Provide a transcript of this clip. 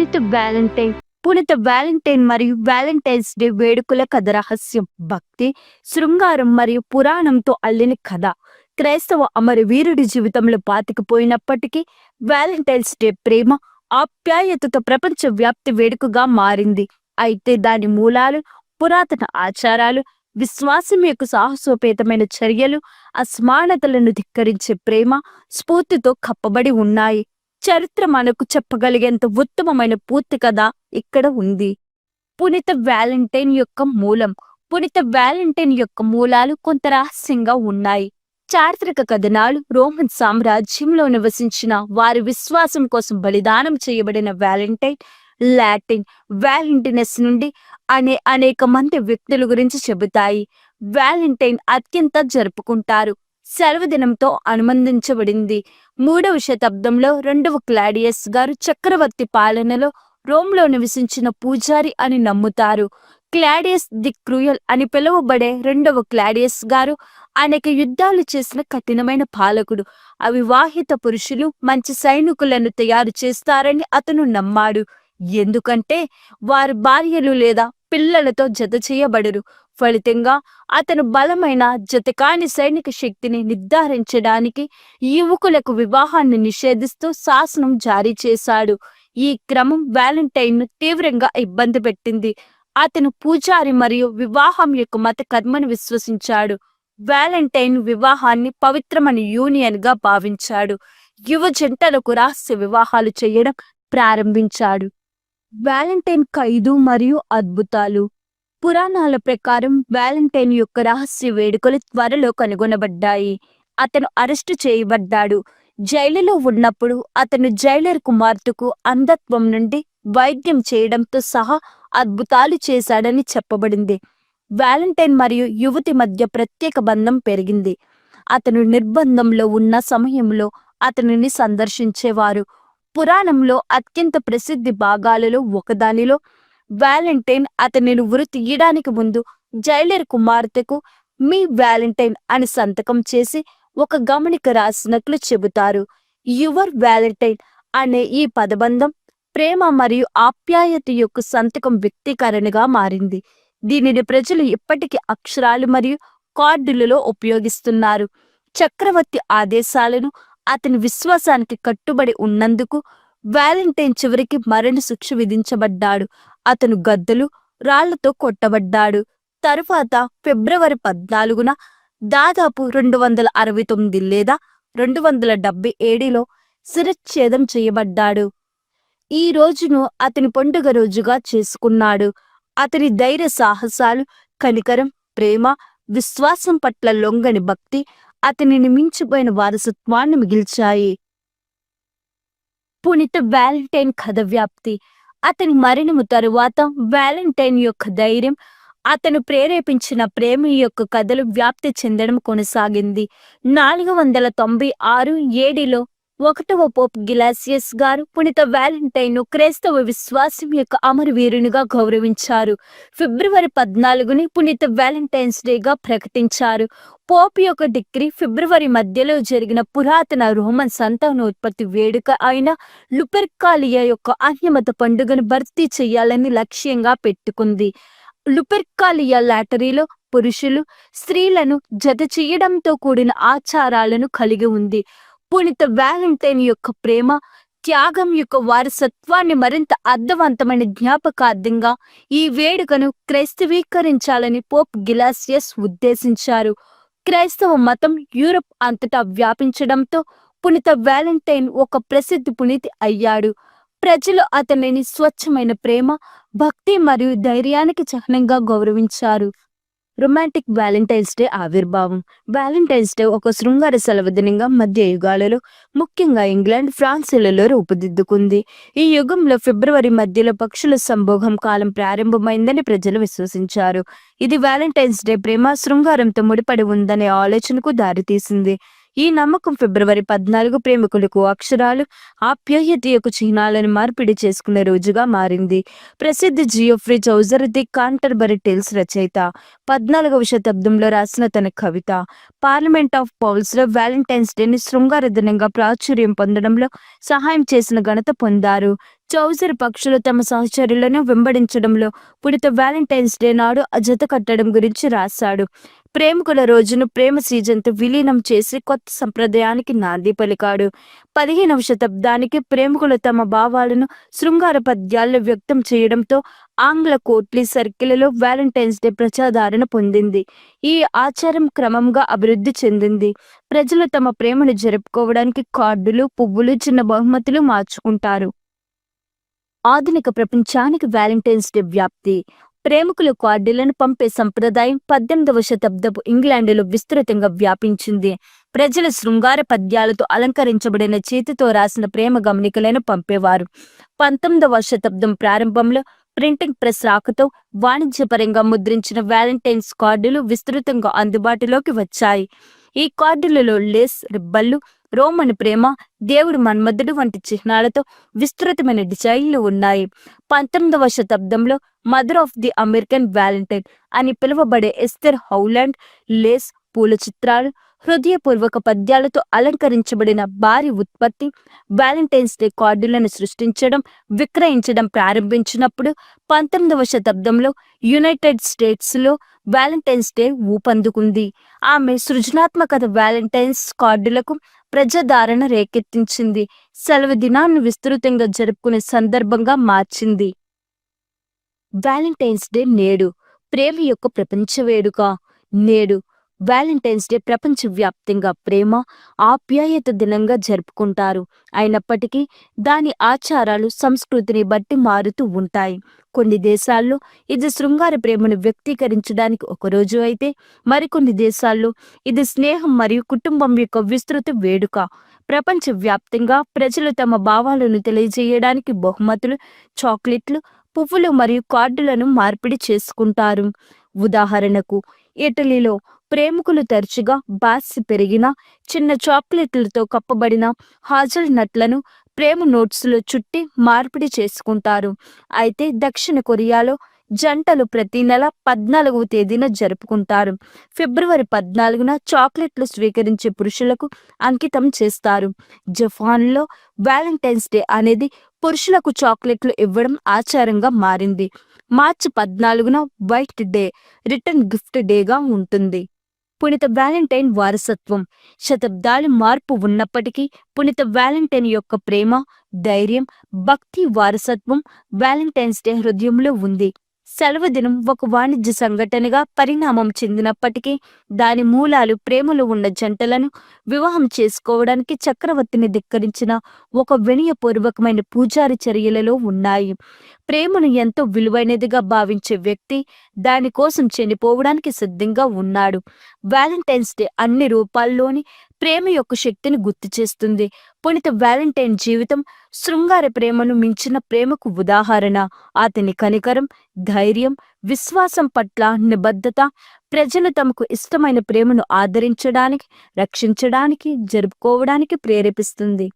పునిత Valentine. పునిత Valentine మరియు Valentine's day వేడుకల కథ రహస్యం భక్తి శృంగారం మరియు పురాణంతో అల్లిన కథ. క్రైస్తవ అమరు వీరుడి జీవితంలో పాతికిపోయినప్పటికీ వ్యాలంటైన్స్ డే ప్రేమ ఆప్యాయతతో ప్రపంచ వ్యాప్తి వేడుకగా మారింది. అయితే దాని మూలాలు పురాతన ఆచారాలు విశ్వాసం యొక్క సాహసోపేతమైన చర్యలు అసమానతలను ధిక్కరించే ప్రేమ స్ఫూర్తితో కప్పబడి ఉన్నాయి. చరిత్ర మనకు చెప్పగలిగేంత ఉత్తమమైన పూర్తి కథ ఇక్కడ ఉంది. పునీత వ్యాలంటైన్ యొక్క మూలం పునీత వ్యాలంటైన్ యొక్క మూలాలు కొంత రహస్యంగా ఉన్నాయి. చారిత్రక కథనాలు రోమన్ సామ్రాజ్యంలో నివసించిన వారి విశ్వాసం కోసం బలిదానం చేయబడిన వ్యాలంటైన్ లాటిన్ వ్యాలంటినస్ నుండి అనే అనేక మంది వ్యక్తుల గురించి చెబుతాయి. వ్యాలంటైన్ అత్యంత జరుపుకుంటారు. సర్వదినంతో అనుబంధించబడింది. మూడవ శతాబ్దంలో రెండవ క్లాడియస్ గారు చక్రవర్తి పాలనలో రోమ్లో నివసించిన పూజారి అని నమ్ముతారు. క్లాడియస్ ది క్రూయల్ అని పిలువబడే రెండవ క్లాడియస్ గారు అనేక యుద్ధాలు చేసిన కఠినమైన పాలకుడు. అవివాహిత పురుషులు మంచి సైనికులను తయారు చేస్తారని అతను నమ్మాడు. ఎందుకంటే వారి భార్యలు లేదా పిల్లలతో జత చేయబడరు. ఫలితంగా అతను బలమైన జతకాని సైనిక శక్తిని నిర్ధారించడానికి యువకులకు వివాహాన్ని నిషేధిస్తూ శాసనం జారీ చేశాడు. ఈ క్రమం వ్యాలంటైన్ను తీవ్రంగా ఇబ్బంది పెట్టింది. అతను పూజారి మరియు వివాహం యొక్క మత కర్మను విశ్వసించాడు. వ్యాలంటైన్ వివాహాన్ని పవిత్రమైన యూనియన్గా భావించాడు. యువ జంటలకు రహస్య వివాహాలు చేయడం ప్రారంభించాడు. వ్యాలంటైన్ ఖైదు మరియు అద్భుతాలు. పురాణాల ప్రకారం వ్యాలంటైన్ యొక్క రహస్య వేడుకలు త్వరలో కనుగొనబడ్డాయి. అతను అరెస్టు చేయబడ్డాడు. జైలులో ఉన్నప్పుడు అతను జైలర్ కుమార్తెకు అంధత్వం నుండి వైద్యం చేయడంతో సహా అద్భుతాలు చేశాడని చెప్పబడింది. వ్యాలంటైన్ మరియు యువతి మధ్య ప్రత్యేక బంధం పెరిగింది. అతను నిర్బంధంలో ఉన్న సమయంలో అతనిని సందర్శించేవారు. పురాణంలో అత్యంత ప్రసిద్ధి భాగాలలో ఒకదానిలో వ్యాలంటైన్ అతనిని ఉరి తీయడానికి ముందు జైలర్ కుమార్తెకు మీ వ్యాలంటైన్ అని సంతకం చేసి ఒక గమనిక రాసినట్లు చెబుతారు. యువర్ వ్యాలంటైన్ అనే ఈ పదబంధం ప్రేమ మరియు ఆప్యాయత యొక్క సంతకం వ్యక్తీకరణగా మారింది. దీనిని ప్రజలు ఇప్పటికీ అక్షరాలు మరియు కార్డులలో ఉపయోగిస్తున్నారు. చక్రవర్తి ఆదేశాలను అతని విశ్వాసానికి కట్టుబడి ఉన్నందుకు వ్యాలంటైన్ చివరికి మరణ శిక్ష విధించబడ్డాడు. అతను గద్దలు రాళ్ళతో కొట్టబడ్డాడు. తరువాత ఫిబ్రవరి పద్నాలుగున దాదాపు రెండు వందల అరవై తొమ్మిది లేదా రెండు వందల డెబ్బై ఏడులో శిరచ్ఛేదం చేయబడ్డాడు. ఈ రోజును అతని పండుగ రోజుగా చేసుకున్నాడు. అతని ధైర్య సాహసాలు కనికరం ప్రేమ విశ్వాసం పట్ల లొంగని భక్తి అతనిని మించిపోయిన వారసత్వాన్ని మిగిల్చాయి. పునీత వ్యాలంటైన్ కథ వ్యాప్తి అతని మరణము తరువాత వ్యాలంటైన్ యొక్క ధైర్యం అతను ప్రేరేపించిన ప్రేమ యొక్క కథలు వ్యాప్తి చెందడం కొనసాగింది. నాలుగు వందల తొంభై ఆరు ఏడిలో ఒకటవ పోప్ గిలాసియస్ గారు పునీత వ్యాలంటైన్ను క్రైస్తవ విశ్వాసం యొక్క అమరవీరునిగా గౌరవించారు. ఫిబ్రవరి పద్నాలుగుని పునీత వ్యాలంటైన్స్ డేగా ప్రకటించారు. పోప్ యొక్క డిగ్రీ ఫిబ్రవరి మధ్యలో జరిగిన పురాతన రోమన్ సంతానోత్పత్తి వేడుక అయిన లుపెర్కాలియా యొక్క అన్యమత పండుగను భర్తీ చేయాలని లక్ష్యంగా పెట్టుకుంది. లుపెర్కాలియా లాటరీలో పురుషులు స్త్రీలను జత చేయడంతో కూడిన ఆచారాలను కలిగి ఉంది. పునీత వ్యాలంటైన్ యొక్క ప్రేమ త్యాగం యొక్క వారసత్వాన్ని మరింత అర్థవంతమైన జ్ఞాపకార్థంగా ఈ వేడుకను క్రైస్తవీకరించాలని పోప్ గిలాసియస్ ఉద్దేశించారు. క్రైస్తవ మతం యూరప్ అంతటా వ్యాపించడంతో పునీత వ్యాలంటైన్ ఒక ప్రసిద్ధి పునీతి అయ్యాడు. ప్రజలు అతనిని స్వచ్ఛమైన ప్రేమ భక్తి మరియు ధైర్యానికి చిహ్నంగా గౌరవించారు. రొమాంటిక్ వ్యాలంటైన్స్ డే ఆవిర్భావం. వ్యాలంటైన్స్ డే ఒక శృంగార సెలవు దినంగా మధ్య యుగాలలో ముఖ్యంగా ఇంగ్లాండ్ ఫ్రాన్సులలో రూపుదిద్దుకుంది. ఈ యుగంలో ఫిబ్రవరి మధ్యలో పక్షుల సంభోగం కాలం ప్రారంభమైందని ప్రజలు విశ్వసించారు. ఇది వ్యాలంటైన్స్ డే ప్రేమ శృంగారంతో ముడిపడి ఉందనే ఆలోచనకు దారితీసింది. ఈ నమ్మకం ఫిబ్రవరి పద్నాలుగు ప్రేమికులకు అక్షరాలు ఆప్యాయత యొక్క చిహ్నాలను మార్పిడి చేసుకునే రోజుగా మారింది. ప్రసిద్ధ Geoffrey Chaucer the Canterbury Tales రచయిత. పద్నాలుగవ శతాబ్దంలో రాసిన తన కవిత. పార్లమెంట్ ఆఫ్ పౌల్స్లో వ్యాలంటైన్స్ డేని శృంగార దినంగా ప్రాచుర్యం పొందడంలో సహాయం చేసిన ఘనత పొందారు. చౌజర్ పక్షులు తమ సహచరులను వెంబడించడంలో పుడిత వ్యాలంటైన్స్ డే నాడు ఆ జత కట్టడం గురించి రాశాడు. ప్రేమికుల రోజును ప్రేమ సీజన్తో విలీనం చేసి కొత్త సంప్రదాయానికి నాంది పలికాడు. పదిహేనవ శతాబ్దానికి ప్రేమికులు తమ భావాలను శృంగార పద్యాల్లో వ్యక్తం చేయడంతో ఆంగ్ల కోట్లీ సర్కిల్లో వ్యాలంటైన్స్ డే ప్రజాదరణ పొందింది. ఈ ఆచారం క్రమంగా అభివృద్ధి చెందింది. ప్రజలు తమ ప్రేమను జరుపుకోవడానికి కార్డులు పువ్వులు చిన్న బహుమతులు మార్చుకుంటారు. ఆధునిక ప్రపంచానికి వ్యాలంటైన్స్ డే వ్యాప్తి. ప్రేమికులు కార్డులను పంపే సంప్రదాయం పద్దెనిమిదవ శతాబ్దపు ఇంగ్లాండులో విస్తృతంగా వ్యాపించింది. ప్రజలు శృంగార పద్యాలతో అలంకరించబడిన చేతితో రాసిన ప్రేమ గమనికలను పంపేవారు. పంతొమ్మిదవ శతాబ్దం ప్రారంభంలో ప్రింటింగ్ ప్రెస్ రాకతో వాణిజ్యపరంగా ముద్రించిన వ్యాలంటైన్స్ కార్డులు విస్తృతంగా అందుబాటులోకి వచ్చాయి. ఈ కార్డులలో లేస్ రిబ్బళ్ళు రోమన్ ప్రేమ దేవుడు మన్మధుడు వంటి చిహ్నాలతో విస్తృతమైన డిజైన్లు ఉన్నాయి. పంతొమ్మిదవ శతాబ్దంలో mother of the American Valentine అని పిలువబడే ఎస్తర్ హౌలాండ్ లేస్ పూల చిత్రాలు హృదయపూర్వక పద్యాలతో అలంకరించబడిన భారీ ఉత్పత్తి వ్యాలంటైన్స్ డే కార్డులను సృష్టించడం విక్రయించడం ప్రారంభించినప్పుడు పంతొమ్మిదవ శతాబ్దంలో యునైటెడ్ స్టేట్స్లో వ్యాలంటైన్స్ డే ఊపందుకుంది. ఆమె సృజనాత్మకత వ్యాలంటైన్స్ కార్డులకు ప్రజాధారణ రేకెత్తించింది. సెలవు దినాన్ని విస్తృతంగా జరుపుకునే సందర్భంగా మార్చింది. వ్యాలంటైన్స్ డే నేడు ప్రేమ యొక్క ప్రపంచ వేడుక. నేడు వ్యాలంటైన్స్ డే ప్రపంచవ్యాప్తంగా ప్రేమ ఆప్యాయత దినంగా జరుపుకుంటారు. అయినప్పటికీ దాని ఆచారాలు సంస్కృతిని బట్టి మారుతూ ఉంటాయి. కొన్ని దేశాల్లో ఇది శృంగార ప్రేమను వ్యక్తీకరించడానికి ఒక రోజు అయితే మరికొన్ని దేశాల్లో ఇది స్నేహం మరియు కుటుంబం యొక్క విస్తృత వేడుక. ప్రపంచవ్యాప్తంగా ప్రజలు తమ భావాలను తెలియజేయడానికి బహుమతులు చాక్లెట్లు పువ్వులు మరియు కార్డులను మార్పిడి చేసుకుంటారు. ఉదాహరణకు ఇటలీలో ప్రేమికులు తరచుగా బాసి పెరిగిన చిన్న చాక్లెట్లతో కప్పబడిన హాజల్ నట్లను ప్రేమ నోట్స్లో చుట్టి మార్పిడి చేసుకుంటారు. అయితే దక్షిణ కొరియాలో జంటలు ప్రతి నెల పద్నాలుగవ తేదీన జరుపుకుంటారు. ఫిబ్రవరి పద్నాలుగున చాక్లెట్లు స్వీకరించే పురుషులకు అంకితం చేస్తారు. జపాన్లో వ్యాలంటైన్స్ డే అనేది పురుషులకు చాక్లెట్లు ఇవ్వడం ఆచారంగా మారింది. మార్చి పద్నాలుగున వైట్ డే రిటర్న్ గిఫ్ట్ డేగా ఉంటుంది. పునిత వ్యాలంటైన్ వారసత్వం. శతాబ్దాలు మార్పు ఉన్నప్పటికీ పునిత వ్యాలంటైన్ యొక్క ప్రేమ ధైర్యం భక్తి వారసత్వం వ్యాలంటైన్స్ డే హృదయంలో ఉంది. సెలవు దినం ఒక వాణిజ్య సంఘటనగా పరిణామం చెందినప్పటికీ దాని మూలాలు ప్రేమలో ఉన్న జంటలను వివాహం చేసుకోవడానికి చక్రవర్తిని ధిక్కరించిన ఒక వినయపూర్వకమైన పూజారి చర్యలలో ఉన్నాయి. ప్రేమను ఎంతో విలువైనదిగా భావించే వ్యక్తి దానికోసం చనిపోవడానికి సిద్ధంగా ఉన్నాడు. వ్యాలంటైన్స్ డే అన్ని రూపాల్లోని ప్రేమ యొక్క శక్తిని గుర్తు చేస్తుంది. పునిత వ్యాలంటైన్ జీవితం శృంగార ప్రేమను మించిన ప్రేమకు ఉదాహరణ. అతని కనికరం ధైర్యం విశ్వాసం పట్ల నిబద్ధత ప్రజలు తమకు ఇష్టమైన ప్రేమను ఆదరించడానికి రక్షించడానికి జరుపుకోవడానికి ప్రేరేపిస్తుంది.